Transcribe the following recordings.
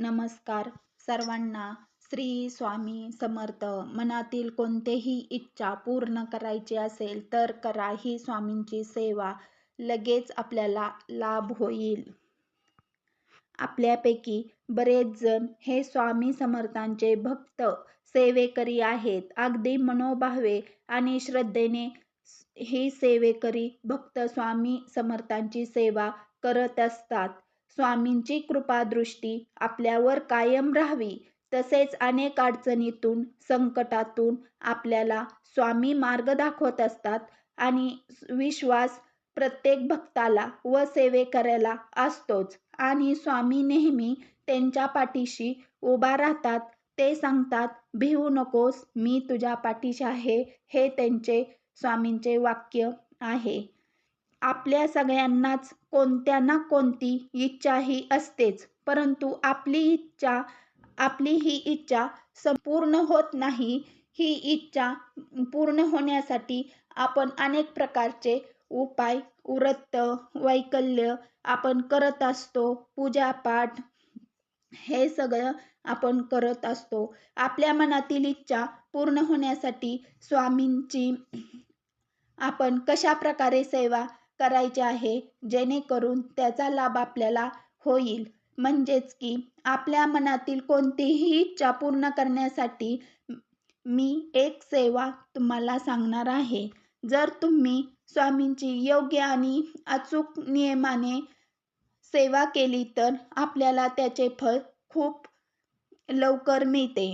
नमस्कार. सर्वांना श्री स्वामी समर्थ. मनातील कोणतेही इच्छा पूर्ण करायची असेल तर करा ही स्वामींची सेवा. लगेच आपल्याला लाभ होईल. आपल्यापैकी बरेच जण हे स्वामी समर्थांचे भक्त सेवेकरी आहेत. अगदी मनोभावे आणि श्रद्धेने ही सेवेकरी भक्त स्वामी समर्थांची सेवा करत असतात. स्वामींची कृपादृष्टी आपल्यावर कायम राहावी. तसेच अनेक अडचणीतून संकटातून आपल्याला स्वामी मार्ग दाखवत असतात आणि विश्वास प्रत्येक भक्ताला व सेवेकऱ्याला असतोच. आणि स्वामी नेहमी त्यांच्या पाठीशी उभा राहतात. ते सांगतात भिवू नकोस मी तुझ्या पाठीशी आहे. हे त्यांचे स्वामींचे वाक्य आहे. आपल्या सगळ्यांनाच कोणत्या ना कोणती इच्छा ही असतेच परंतु आपली इच्छा आपली ही इच्छा संपूर्ण होत नाही. ही इच्छा पूर्ण होण्यासाठी आपण अनेक प्रकारचे उपाय व्रत वैकल्य आपण करत असतो. पूजापाठ हे सगळं आपण करत असतो. आपल्या मनातील इच्छा पूर्ण होण्यासाठी स्वामींची आपण कशा प्रकारे सेवा करायचे आहे जेणेकरून त्याचा लाभ आपल्याला होईल. म्हणजेच की आपल्या मनातील कोणतीही इच्छा पूर्ण करण्यासाठी मी एक सेवा तुम्हाला सांगणार आहे. जर तुम्ही स्वामींची योग्य आणि अचूक नियमाने सेवा केली तर आपल्याला त्याचे फळ खूप लवकर मिळते.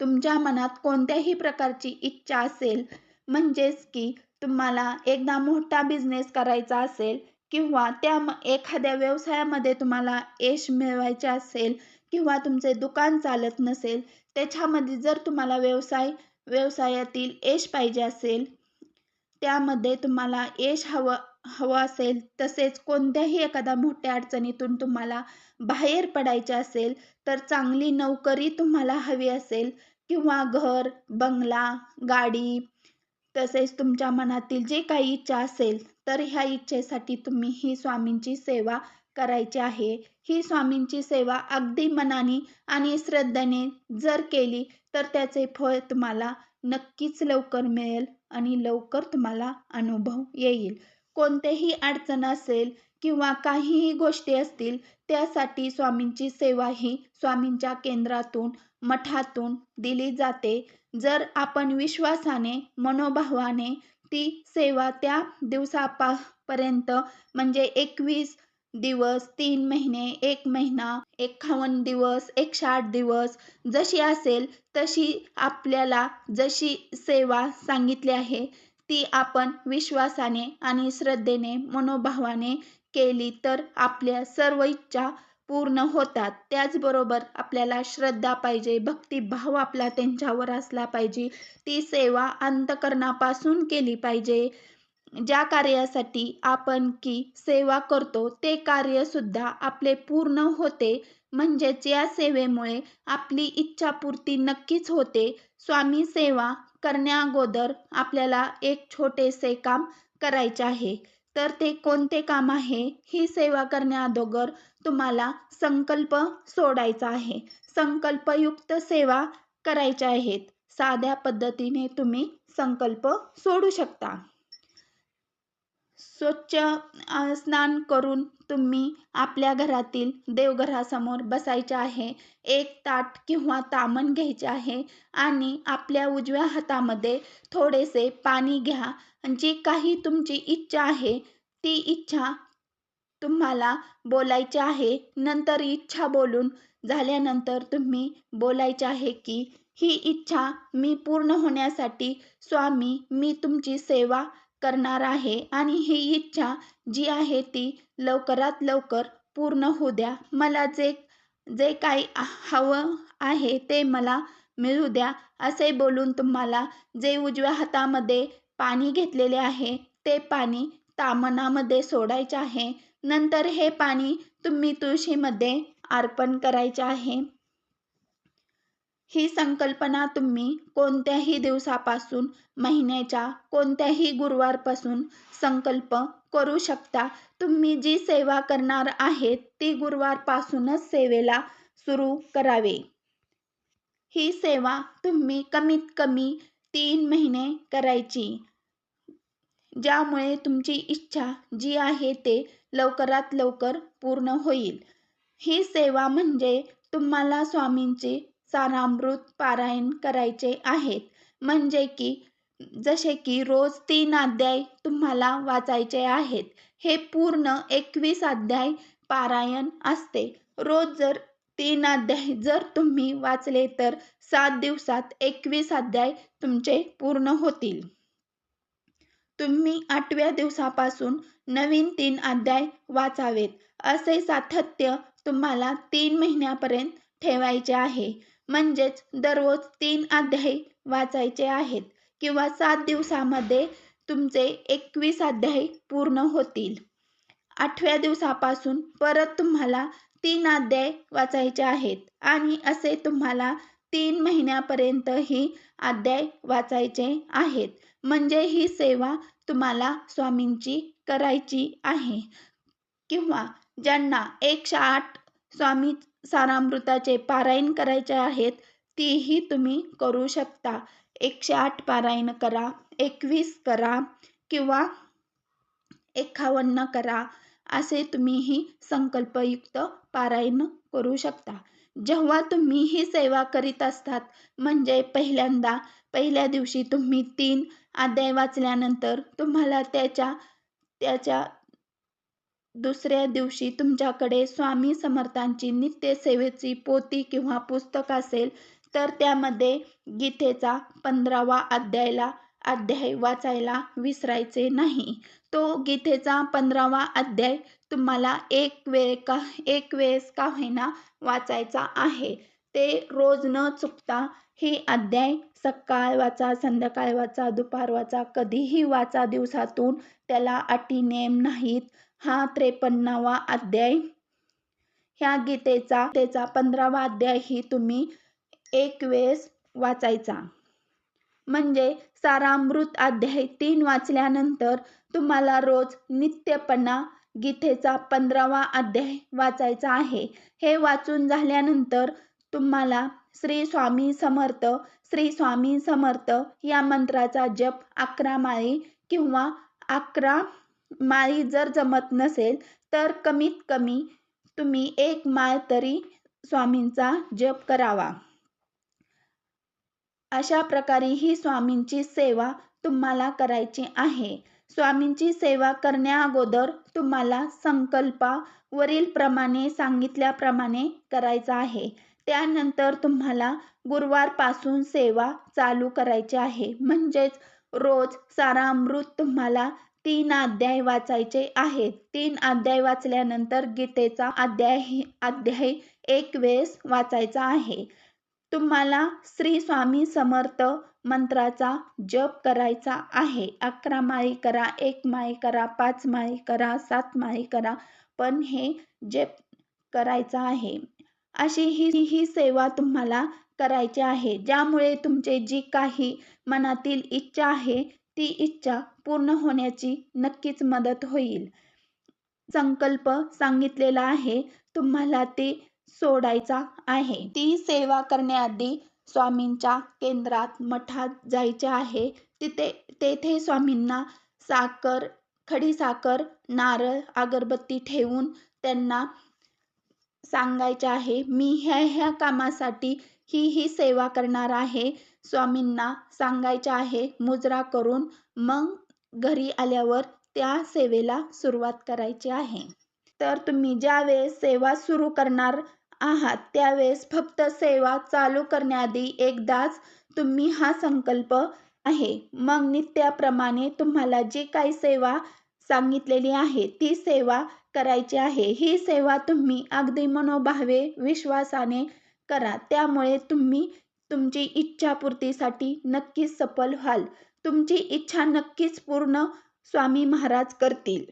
तुमच्या मनात कोणत्याही प्रकारची इच्छा असेल म्हणजेच की तुम्हाला एकदा मोठा बिझनेस करायचा असेल किंवा त्या एखाद्या व्यवसायामध्ये तुम्हाला यश मिळवायचे असेल किंवा तुमचे दुकान चालत नसेल त्याच्यामध्ये जर तुम्हाला व्यवसाय व्यवसायातील यश पाहिजे असेल त्यामध्ये तुम्हाला यश हवं हवं असेल तसेच कोणत्याही एखाद्या मोठ्या अडचणीतून तुम्हाला बाहेर पडायचे असेल तर चांगली नोकरी तुम्हाला हवी असेल किंवा घर बंगला गाडी तसेच तुमच्या मनातील जे काही इच्छा असेल तर ह्या इच्छेसाठी तुम्ही ही स्वामींची सेवा करायची आहे. ही स्वामींची सेवा अगदी मनाने आणि श्रद्धेने जर केली तर त्याचे फळ तुम्हाला नक्कीच लवकर मिळेल आणि लवकर तुम्हाला अनुभव येईल. कोणतेही अडचण असेल किंवा काहीही गोष्टी असतील त्यासाठी स्वामींची सेवा ही स्वामींच्या केंद्रातून मठातून दिली जाते. जर आपण विश्वासाने मनोभावाने ती सेवा त्या दिवसापर्यंत म्हणजे एकवीस दिवस तीन महिने एक महिना एकावन्न दिवस एकशे आठ दिवस जशी असेल तशी आपल्याला जशी सेवा सांगितली आहे ती आपण विश्वासाने आणि श्रद्धेने मनोभावाने केली तर आपल्या सर्व इच्छा पूर्ण होतात. त्याचबरोबर आपल्याला श्रद्धा पाहिजे भक्तिभाव आपला त्यांच्यावर असला पाहिजे. ती सेवा अंतकरणापासून केली पाहिजे. ज्या कार्यासाठी आपण की सेवा करतो ते कार्यसुद्धा आपले पूर्ण होते. म्हणजेच या सेवेमुळे आपली इच्छापूर्ती नक्कीच होते. स्वामी सेवा करण्याअगोदर आपल्याला एक छोटेसे काम करायचे आहे. तर ते कोणते काम आहे? ही सेवा करण्याअगोदर तुम्हाला संकल्प सोडायचा आहे. संकल्पयुक्त सेवा करायच्या आहेत. साध्या पद्धतीने तुम्ही संकल्प सोडू शकता. स्वच्छ स्नान करून तुम्ही आपल्या घरातील देवघरासमोर बसायचे आहे. एक ताट किंवा तामण घ्यायचे आहे आणि आपल्या उजव्या हातामध्ये थोडेसे पाणी घ्या. जी काही तुमची इच्छा आहे ती इच्छा तुम्हाला बोलायची आहे. नंतर इच्छा बोलून झाल्यानंतर तुम्ही बोलायचे आहे की ही इच्छा मी पूर्ण होण्यासाठी स्वामी मी तुमची सेवा करणार आहे आणि ही इच्छा जी आहे ती लवकरात लवकर पूर्ण होऊ द्या. मला जे जे काही हवं आहे ते मला मिळू द्या असे बोलून तुम्हाला जे उजव्या हातामध्ये पाणी घेतलेले आहे ते पाणी तामनामध्ये सोडायचे आहे. नंतर हे पाणी तुम्ही तुळशीमध्ये अर्पण करायचे आहे. ही संकल्पना तुम्ही कोणत्याही दिवसापासून महिन्याच्या कोणत्याही गुरुवारपासून संकल्प करू शकता. तुम्ही जी सेवा करणार आहेत ती गुरुवारपासूनच सेवेला सुरू करावे. ही सेवा तुम्ही कमीत कमी तीन महिने करायची ज्यामुळे तुमची इच्छा जी आहे ते लवकरात लवकर पूर्ण होईल. ही सेवा म्हणजे तुम्हाला स्वामींची सारामृत पारायण करायचे आहेत. म्हणजे की जसे की रोज तीन अध्याय तुम्हाला वाचायचे आहेत. हे पूर्ण एकवीस अध्याय पारायण असते. रोज जर तीन अध्याय जर तुम्ही वाचले तर सात दिवसात एकवीस अध्याय तुमचे पूर्ण होतील. तुम्ही आठव्या दिवसापासून नवीन तीन अध्याय वाचावेत. असे सातत्य तुम्हाला तीन महिन्यापर्यंत ठेवायचे आहे. म्हणजेच दररोज तीन अध्याय वाचायचे आहेत किंवा सात दिवसामध्ये तुमचे एकवीस अध्याय पूर्ण होतील. आठव्या दिवसापासून परत तुम्हाला तीन अध्याय वाचायचे आहेत आणि असे तुम्हाला तीन महिन्यापर्यंत ही अध्याय वाचायचे आहेत. म्हणजे ही सेवा तुम्हाला स्वामींची करायची आहे. किंवा ज्यांना एकशे आठ स्वामी सारामृताचे पारायण करायचे आहेत तीही तुम्ही करू शकता. एकशे आठ पारायण करा एकवीस करा किंवा एकावन्न करा असे तुम्हीही संकल्पयुक्त पारायण करू शकता. जेव्हा तुम्ही ही सेवा करीत असतात म्हणजे पहिल्यांदा पहिल्या दिवशी तुम्ही तीन अध्याय वाचल्यानंतर तुम्हाला त्याच्या त्याच्या दुसऱ्या दिवशी तुमच्याकडे स्वामी समर्थांची नित्य सेवेची पोती किंवा पुस्तक असेल तर त्यामध्ये गीतेचा पंधरावा अध्यायला अध्याय वाचायला विसरायचे नाही. तो गीतेचा पंधरावा अध्याय तुम्हाला एक वेळ का एक वेळेस का होईना वाचायचा आहे. ते रोज न चुकता ही अध्याय सकाळ वाचा संध्याकाळ वाचा दुपार वाचा कधीही वाचा दिवसातून त्याला अटी नेम नाहीत. हा त्रेपन्नावा अध्याय. ह्या गीतेचा त्याचा पंधरावा अध्याय ही तुम्ही एक वेळेस वाचायचा. म्हणजे सारामृत अध्याय तीन वाचल्यानंतर तुम्हाला रोज नित्यपणा गीतेचा पंधरावा अध्याय वाचायचा आहे. हे वाचून झाल्यानंतर तुम्हाला श्री स्वामी समर्थ श्री स्वामी समर्थ या मंत्राचा जप अकरा माळी किंवा अकरा माळी जर जमत नसेल तर कमीत कमी तुम्ही एक माळ तरी स्वामींचा जप करावा. अशा प्रकारे ही स्वामींची सेवा तुम्हाला करायची आहे. स्वामींची सेवा करण्या तुम्हाला संकल्पा वरील प्रमाणे सांगितल्याप्रमाणे करायचा आहे. त्यानंतर तुम्हाला गुरुवारपासून सेवा चालू करायची आहे. म्हणजेच रोज सारामृत तुम्हाला तीन अध्याय वाचायचे आहेत. तीन अध्याय वाचल्यानंतर गीतेचा अध्याय अध्याय एक वेळेस वाचायचा आहे. तुम्हाला श्री स्वामी समर्थ मंत्राचा जप करायचा आहे. अकरा माळी करा एक माळी करा पाच माळी करा सात माळी करा पण हे जप करायचा आहे. अशी ही ही सेवा तुम्हाला करायची आहे. ज्यामुळे तुमचे जी काही मनातील इच्छा आहे ती इच्छा पूर्ण होण्याची नक्कीच मदत होईल. संकल्प सांगितलेला आहे तुम्हाला ते सोडायचा आहे. ती सेवा करण्याआधी स्वामींच्या केंद्रात मठात जायचे आहे. तिथे तेथे स्वामींना साखर खडी साखर नारळ अगरबत्ती ठेवून त्यांना सांगायचे आहे मी ह्या ह्या कामासाठी ही ही सेवा करणार आहे. स्वामींना सांगायचे आहे मुजरा करून मग घरी आल्यावर त्या सेवेला सुरुवात करायची आहे. तर तुम्ही ज्यावेळेस सेवा सुरू करणार आहात त्यावेळेस फक्त सेवा चालू करण्याआधी एकदाच तुम्ही हा संकल्प आहे. मग नित्याप्रमाणे तुम्हाला जी काही सेवा सांगितलेली आहे ती सेवा करायची आहे. ही सेवा तुम्ही अगदी मनोभावे विश्वासाने करा. त्यामुळे तुम्ही तुमची इच्छापूर्तीसाठी नक्कीच सफल व्हाल. तुमची इच्छा नक्कीच पूर्ण स्वामी महाराज करतील.